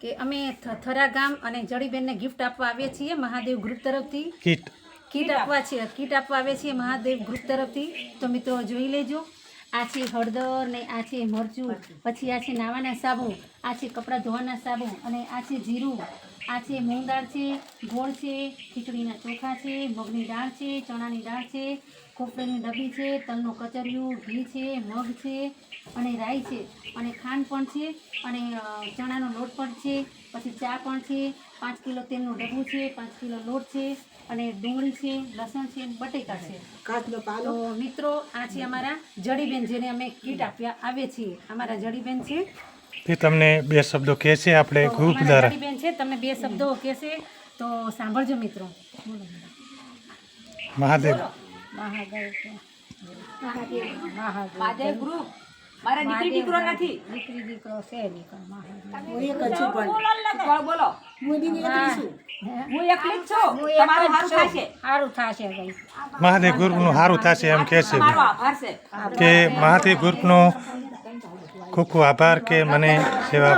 કે અમે થરા ગામ અને જડીબેનને ગિફ્ટ આપવા આવીએ છીએ મહાદેવ ગ્રુપ તરફથી. કીટ. કીટ આપવા છે કીટ આપવા આવે છે મહાદેવ ગ્રુપ તરફથી. તો મિત્રો જોઈ લેજો. આ છે હળદર ને આ છે મરચું પછી આ છે નાવાના સાબુ. આ છે કપડાં ધોવાના સાબુ અને આ છે જીરું. આ છે મૂંગ દાળ છે ગોળ છે ખીચડીના ચોખા છે મગની દાળ છે ચણાની દાળ છે કોફળીની ડબ્બી છે તલનું કચરિયું ઘી છે મગ છે અને રાઈ છે. અને ખાંડ પણ છે અને ચણાનો લોટ પણ છે. પછી ચા પણ છે. પાંચ કિલો તેલનું ડબ્બું છે પાંચ કિલો લોટ છે અને ડુંગળી છે લસણ છે બટેકા છે. તો મિત્રો આ છે અમારા જડીબેન જેને અમે કીટ આપ્યા આવીએ છીએ. અમારા જડીબેન છે તે તમને બે શબ્દો કહે છે આપણે અમારા દ્વારા જડીબેન છે તમને બે શબ્દો કહેશે તો સાંભળજો મિત્રો. મહાદેવ. મહાદેવ છે. મહાદેવ. મહાદેવ ગ્રુપ મારા દીકરી દીકરો નથી. દીકરી દીકરો છે દીકરો મહાદેવ. બોલો, બોલો હું. એકલી છું. હું એક તમારું જ સારું છું. થશે. સારું થશે ભાઈ. મહાદેવ ગ્રુપનું થશે એમ કહે છે. તમારો આભાર છે. કે મહાદેવ ગ્રુપનો ખૂબ આભાર કે મને સેવા.